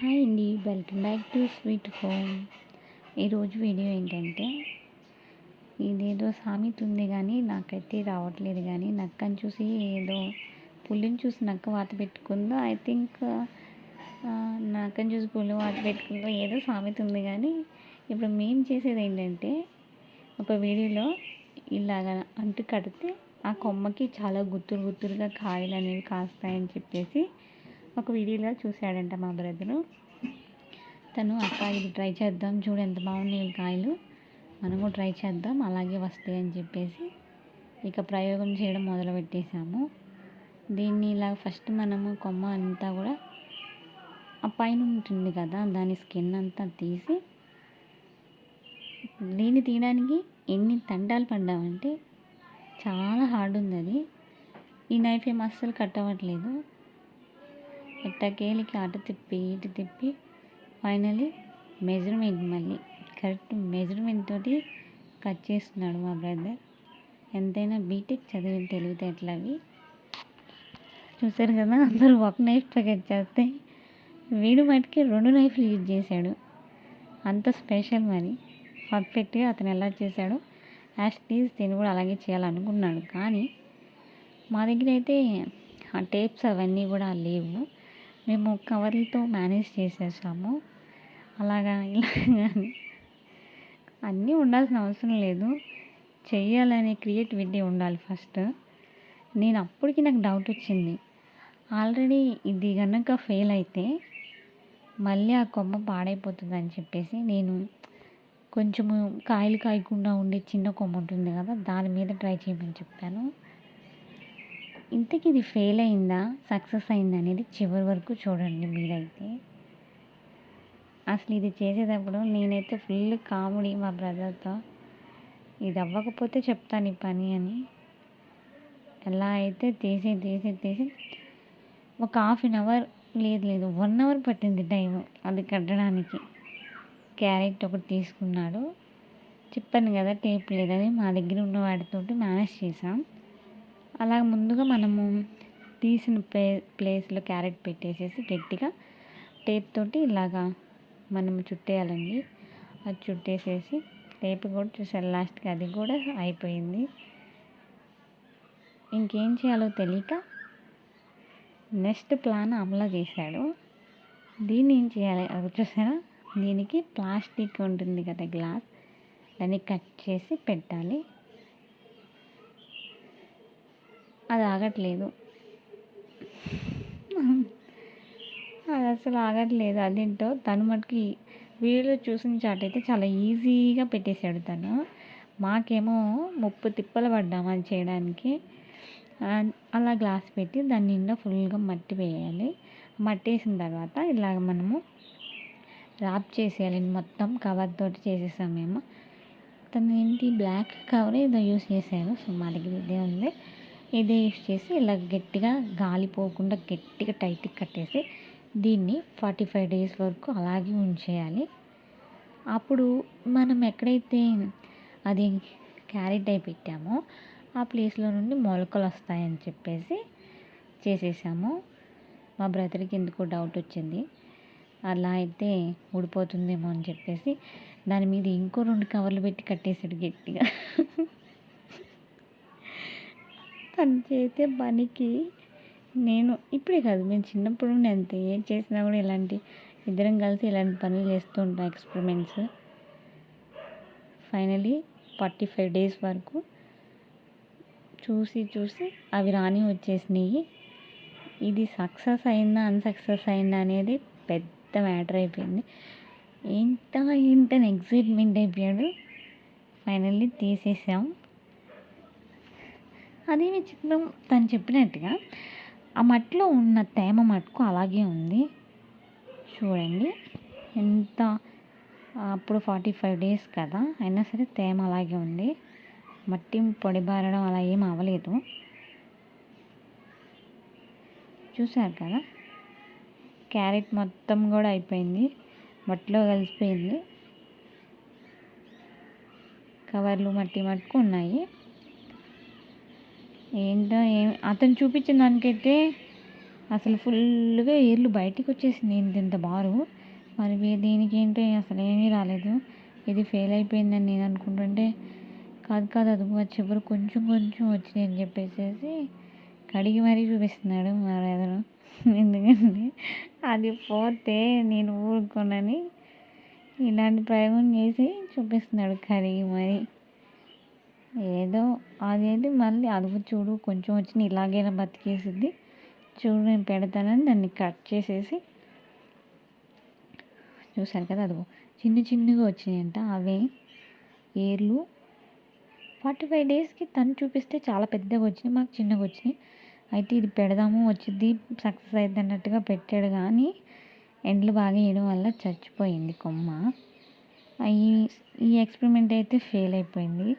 Hi అండి welcome back to sweet home. ఈరోజు video ఏంటంటే ఇదేదో సామెత ఉంది కానీ నాకైతే రావట్లేదు కానీ నక్కని చూసి ఏదో పులిని చూసి నక్క వాత పెట్టుకుందో ఐ థింక్ నక్కని చూసి పులి వాత పెట్టుకుందో ఏదో సామెత ఉంది కానీ ఇప్పుడు మేము చేసేది ఏంటంటే ఒక వీడియోలో ఇలాగ అంటు కడితే ఆ కొమ్మకి చాలా గుత్తులు గుత్తులుగా కాయలు అనేవి కాస్తాయని చెప్పేసి ఒక వీడియోలో చూశాడంట మా బ్రదరు. తను అక్క ఇది ట్రై చేద్దాం. చూడు ఎంత బాగున్నాయి కాయలు. మనము ట్రై చేద్దాం. అలాగే వస్తాయి అని చెప్పేసి ఇక ప్రయోగం చేయడం మొదలు పెట్టేశాము దీన్ని ఇలా ఫస్ట్ మనము కొమ్మ అంతా కూడా ఆ పైన ఉంటుంది కదా దాని స్కిన్ అంతా తీసి దీన్ని తీయడానికి ఎన్ని తండాలు పడ్డామంటే చాలా హార్డ్ ఉంది అది. ఈ నైఫ్ ఏం అస్సలు కట్ అవ్వట్లేదు ఎట్టకేలికి అటు తిప్పి ఇటు తిప్పి ఫైనలీ మెజర్మెంట్ మళ్ళీ. కరెక్ట్ మెజర్మెంట్ తోటి కట్ చేస్తున్నాడు మా బ్రదర్. ఎంతైనా బీటెక్ చదివిన తెలివితేటలు అవి చూసారు కదా అందరూ ఒక నైఫ్ ప్యాకెట్ చేస్తే వీడు మటుకి రెండు నైఫ్లు యూజ్ చేశాడు. అంత స్పెషల్ మరి. పర్ఫెక్ట్గా అతను ఎలా చేశాడో యాష్ తీసి తిని కూడా అలాగే చేయాలనుకున్నాడు. కానీ మా దగ్గర అయితే ఆ టేప్స్ అవన్నీ కూడా లేవు. మేము కవర్లతో మేనేజ్ చేసేసాము. అలాగా ఇలా కానీ అన్నీ ఉండాల్సిన అవసరం లేదు. చెయ్యాలనే క్రియేటివిటీ ఉండాలి ఫస్ట్. నేను అప్పటికి నాకు డౌట్ వచ్చింది. ఆల్రెడీ ఇది కనుక ఫెయిల్ అయితే మళ్ళీ ఆ కొమ్మ పాడైపోతుంది అని చెప్పేసి నేను కొంచెము కాయలు కాయకుండా ఉండే చిన్న కొమ్మ ఉంటుంది కదా దాని మీద ట్రై చేయమని చెప్పాను. ఇంతకీ ఇది ఫెయిల్ అయిందా? సక్సెస్ అయిందా అనేది చివరి వరకు చూడండి మీరైతే. అసలు ఇది చేసేటప్పుడు నేనైతే ఫుల్ కామెడీ మా బ్రదర్తో ఇది అవ్వకపోతే చెప్తాను ఈ పని అని. ఎలా అయితే తీసి తీసి తీసి ఒక హాఫ్ అన్ అవర్ లేదు లేదు. వన్ అవర్ పట్టింది టైం అది కట్టడానికి. క్యారెట్ ఒకటి తీసుకున్నాడు. చెప్పాను కదా టేప్ లేదని మా దగ్గర ఉన్న వాటితోటి మేనేజ్ చేసాం అలా ముందుగా మనము తీసిన ప్లే ప్లేస్లో క్యారెట్ పెట్టేసేసి గట్టిగా టేప్ తోటి ఇలాగా మనము చుట్టేయాలండి. అది చుట్టేసేసి టేప్ కూడా చూసారు లాస్ట్కి అది కూడా అయిపోయింది. ఇంకేం చేయాలో తెలియక నెక్స్ట్ ప్లాన్ అమలు చేశాడు. దీన్ని ఏం చేయాలి అది చూసారా? దీనికి ప్లాస్టిక్ ఉంటుంది కదా గ్లాస్ దాన్ని కట్ చేసి పెట్టాలి. అది ఆగట్లేదు. అది అసలు ఆగట్లేదు. అదేంటో తను మటుకి వీడియోలో చూసిన చాట్ అయితే చాలా ఈజీగా పెట్టేశాడు తను. మాకేమో ముప్పు తిప్పలు పడ్డాము అది చేయడానికి. అలా గ్లాస్ పెట్టి దాని నిండా ఫుల్గా మట్టి వేయాలి. మట్టి వేసిన తర్వాత ఇలాగ మనము ర్యాప్ చేసేయాలి. మొత్తం కవర్ తోటి చేసేసాం మేము. తను ఏంటి బ్లాక్ కవర్ ఏదో యూస్ చేసాను సో మా దగ్గర ఇదే ఉంది. ఇది యూస్ చేసి ఇలా గట్టిగా గాలి పోకుండా గట్టిగా టైట్గా కట్టేసి దీన్ని ఫార్టీ ఫైవ్ డేస్ వరకు అలాగే ఉంచేయాలి. అప్పుడు మనం ఎక్కడైతే అది క్యారెట్ అయి పెట్టామో ఆ ప్లేస్లో నుండి మొలకలు వస్తాయని చెప్పేసి చేసేసాము. మా బ్రదర్కి ఎందుకో డౌట్ వచ్చింది. అలా అయితే ఊడిపోతుందేమో అని చెప్పేసి దాని మీద ఇంకో రెండు కవర్లు పెట్టి కట్టేసాడు గట్టిగా. తను చేసే పనికి నేను ఇప్పుడే కాదు మేము చిన్నప్పుడు నుండి ఏం చేసినా కూడా ఇలాంటి ఇద్దరం కలిసి ఇలాంటి పనులు చేస్తూ ఉంటాం experiments finally forty five days వరకు చూసి చూసి అవి రాని వచ్చేసినాయి. ఇది సక్సెస్ అయిందా అన్సక్సెస్ అయిందా అనేది పెద్ద మ్యాటర్ అయిపోయింది. ఎంత ఏంటని ఎగ్జైట్మెంట్ అయిపోయాడు. ఫైనల్లీ తీసేసాం. అదే విచిత్రం తను చెప్పినట్టుగా ఆ మట్టిలో ఉన్న తేమ మటుకు అలాగే ఉంది. చూడండి. ఎంత అప్పుడు ఫార్టీ ఫైవ్ డేస్ కదా అయినా సరే తేమ అలాగే ఉంది. మట్టి పొడి బారడం అలా ఏం అవ్వలేదు. చూసారు కదా? క్యారెట్ మొత్తం కూడా అయిపోయింది. మట్టిలో కలిసిపోయింది. కవర్లు మట్టి మట్టుకు ఉన్నాయి. ఏంటో ఏం అతను చూపించిన దానికైతే అసలు ఫుల్గా ఏర్లు బయటికి వచ్చేసింది. ఇంత ఇంత బారు? మరి దీనికి ఏంటో? అసలు ఏమీ రాలేదు. ఇది ఫెయిల్ అయిపోయిందని నేను అనుకుంటుంటే కాదు కాదు అది చివరి కొంచెం కొంచెం వచ్చింది అని చెప్పేసి కడిగి మరీ చూపిస్తున్నాడు మా బ్రదరు. ఎందుకంటే అది పోతే నేను ఊరుకోనని ఇలాంటి ప్రయోగం చేసి చూపిస్తున్నాడు కడిగి మరి. ఏదో అదేది మళ్ళీ అదుపు చూడు కొంచెం వచ్చి ఇలాగైనా బతికేసిద్ది. చూడు నేను పెడతానని దాన్ని కట్ చేసేసి చూసారు కదా అదిగో చిన్న చిన్నగా వచ్చినాయంట అవే. ఏర్లు. ఫార్టీ ఫైవ్ డేస్కి తను చూపిస్తే చాలా పెద్దగా వచ్చినాయి మాకు చిన్నగా వచ్చినాయి. అయితే ఇది పెడదాము వచ్చింది సక్సెస్ అయింది అన్నట్టుగా పెట్టాడు కానీ ఎండలు బాగా వేయడం వల్ల చచ్చిపోయింది కొమ్మ. ఈ ఈ ఎక్స్పెరిమెంట్ అయితే ఫెయిల్ అయిపోయింది.